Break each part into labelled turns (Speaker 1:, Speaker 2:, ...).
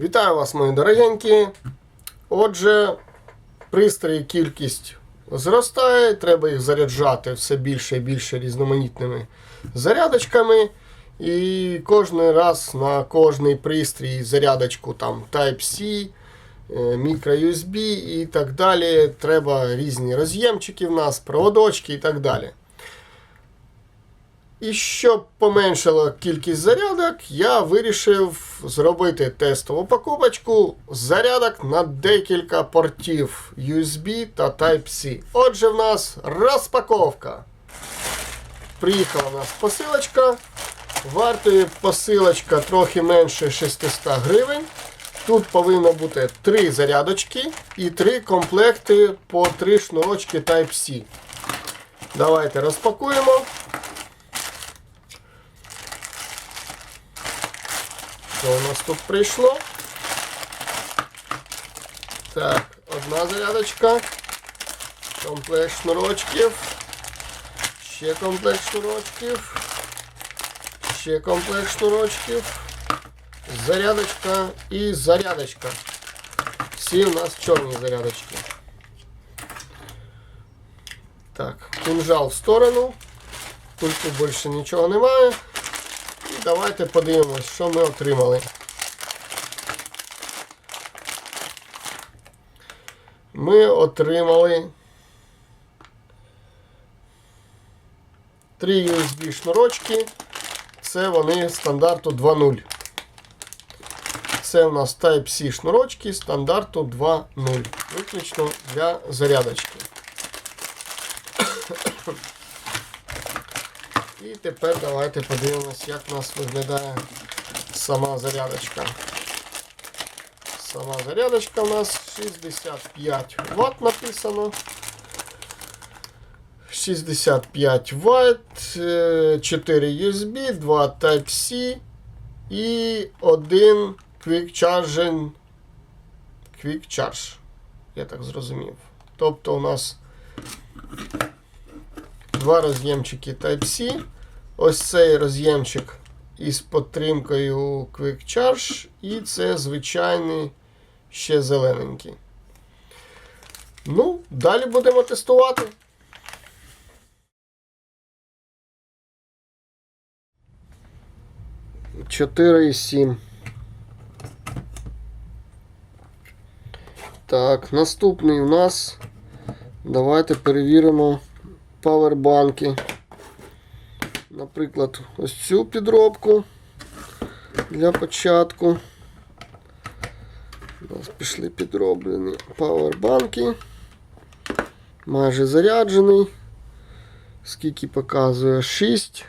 Speaker 1: Вітаю вас, мої дорогенькі. Отже, пристрої кількість зростає, треба їх заряджати все більше і більше різноманітними зарядочками. І кожен раз на кожний пристрій зарядочку там Type-C, е, micro-USB і так далі. Треба різні роз'ємчики в нас, проводочки і так далі. І щоб поменшила кількість зарядок, я вирішив зробити тестову покупочку зарядок на декілька портів USB та Type-C. Отже, в нас розпаковка. Приїхала у нас посилочка. Вартує посилочка трохи менше 600 гривень. Тут повинно бути 3 зарядочки і 3 комплекти по 3 шнурочки Type-C. Давайте розпакуємо. Що у нас тут прийшло? Так, одна зарядочка. Комплект шнурочків. Ще комплект шнурочків. Ще комплект шнурочків. Зарядочка і зарядочка. Всі у нас чорні зарядочки. Так, кинжал в сторону. Тут більше нічого немає. І давайте подивимось, що ми отримали. Ми отримали три USB шнурочки. Це вони стандарту 2.0. Це у нас Type-C шнурочки стандарту 2.0. Виключно для зарядочки. І тепер давайте подивимось, як у нас виглядає сама зарядочка. Сама зарядочка у нас 65 Вт написано. 65 Вт, 4 USB, 2 Type-C і один Quick Charging Quick Charge. Я так зрозумів. Тобто у нас два роз'ємчики Type-C. Ось цей роз'ємчик із підтримкою Quick Charge. І це звичайний ще зелененький. Ну, далі будемо тестувати. Чотири сім. Так, наступний у нас. Давайте перевіримо павербанки. Наприклад, ось цю підробку для початку. У нас пішли підроблені павербанки. Майже заряджений. Скільки показує 6.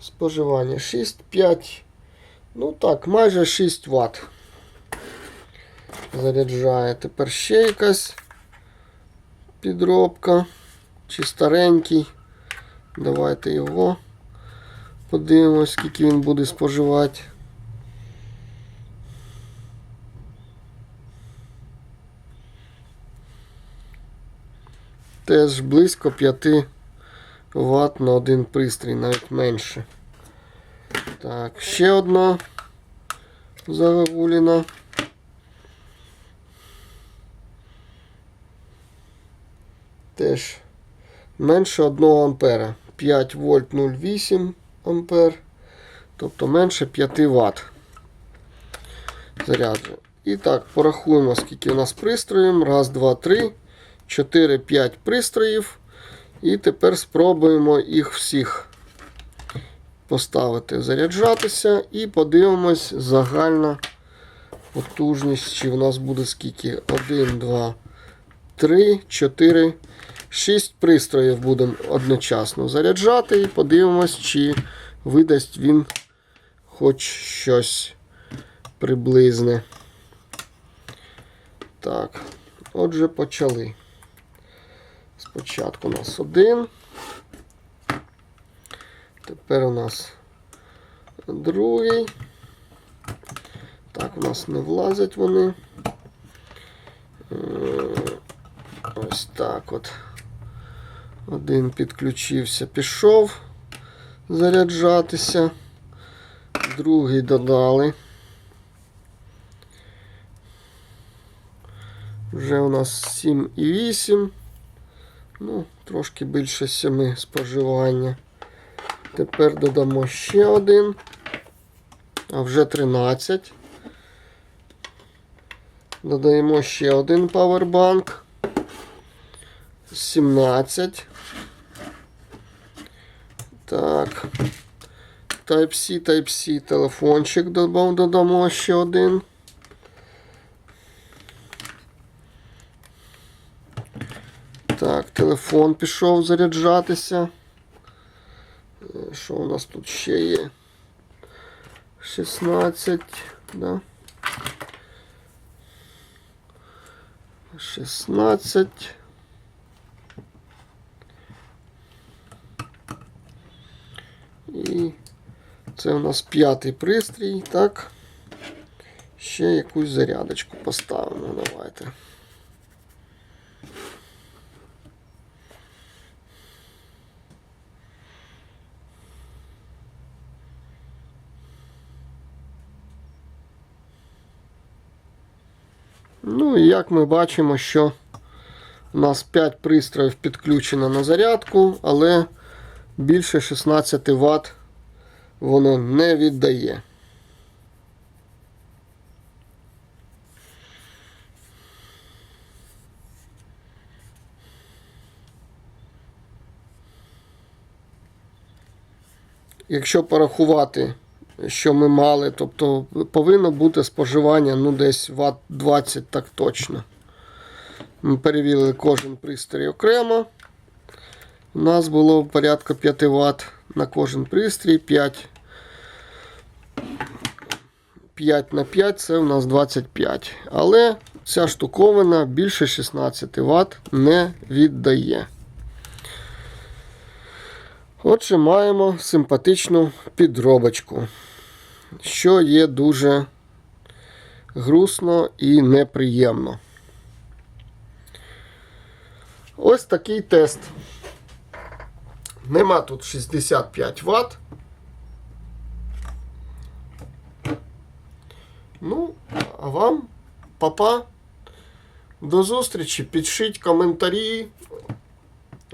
Speaker 1: Споживання 6-5. Ну так, майже 6 Вт. Заряджає. Тепер ще якась підробка. Чи старенький. Давайте його подивимось, скільки він буде споживати. Теж близько 5 Вт на один пристрій, навіть менше. Так, ще одна загогуліна. Теж менше 1 ампера. 5 вольт 0,8 ампер. Тобто менше 5 Вт. Заряджує. І так, порахуємо, скільки у нас пристроїв. Раз, два, три, 4, 5 пристроїв. І тепер спробуємо їх всіх поставити, заряджатися і подивимось загальна потужність, чи в нас буде скільки. 1, 2, 3, 4, 6 пристроїв будемо одночасно заряджати і подивимось, чи видасть він хоч щось приблизне. Так, отже, почали. Спочатку у нас один. Тепер у нас другий. Так, у нас не влазять вони. Е, Ось так от. Один підключився, пішов заряджатися. Другий додали. Вже у нас 7,8. Ну, трошки більше 7 споживання. Тепер додамо ще один. А вже 13. Додаємо ще один павербанк. 17. Так. Type-C, Type-C, телефончик додам- додамо ще один. Так, телефон пішов заряджатися. Що у нас тут ще є? 16, да? 16. І це у нас п'ятий пристрій, так. Ще якусь зарядочку поставимо. Давайте. Ну і як ми бачимо, що у нас 5 пристроїв підключено на зарядку, але більше 16 Вт воно не віддає. Якщо порахувати, що ми мали, тобто повинно бути споживання ну, десь Вт 20 так точно. Ми перевірили кожен пристрій окремо. У нас було порядка 5 Вт на кожен пристрій. 5, 5 на 5 це у нас 25. Але ця штуковина більше 16 Вт не віддає. Отже, маємо симпатичну підробочку, що є дуже грустно і неприємно. Ось такий тест. Нема тут 65 Вт. Ну, а вам, папа, до зустрічі. Пишіть коментарі,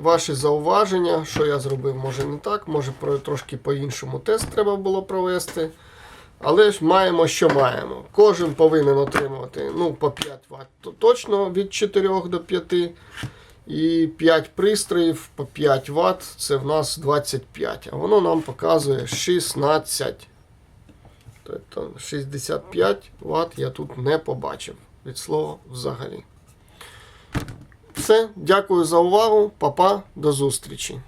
Speaker 1: ваші зауваження, що я зробив, може не так, може трошки по-іншому тест треба було провести. Але ж маємо, що маємо. Кожен повинен отримувати ну, по 5 Вт то точно від 4 до 5. І 5 пристроїв по 5 Вт це в нас 25. А воно нам показує 16. Тобто 65 Вт я тут не побачив. Від слова взагалі. Все, дякую за увагу. Папа, до зустрічі.